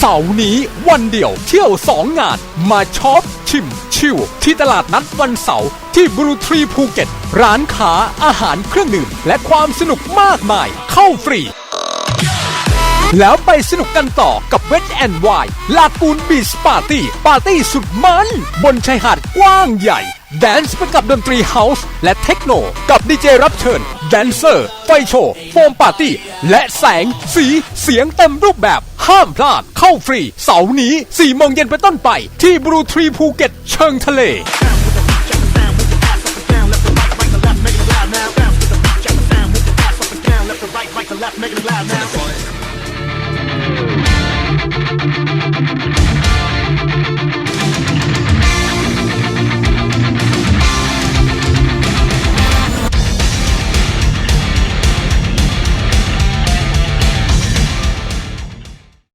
เสาร์นี้วันเดียวเที่ยว 2 งาน มาช็อปชิม ชิว ที่ตลาดนัดวันเสาร์ที่บรูทรีภูเก็ต ร้านค้าอาหารเครื่องดื่ม และความสนุกมากมายเข้าฟรี แล้วไปสนุกกันต่อกับเวทแอนด์วายลากูนบีชปาร์ตี้ ปาร์ตี้สุดมัน บนชายหาดกว้างใหญ่แดนซ์ไปกับดนตรีเฮาส์และเทคโน กับดีเจรับเชิญ แดนเซอร์ ไฟโชว์ โฟมปาร์ตี้ และแสงสีเสียงเต็มรูปแบบ ห้ามพลาด เข้าฟรี เสาร์นี้4โมงเย็นเป็นต้นไป ที่บรูทรีภูเก็ตเชิงทะเล Make it loud now.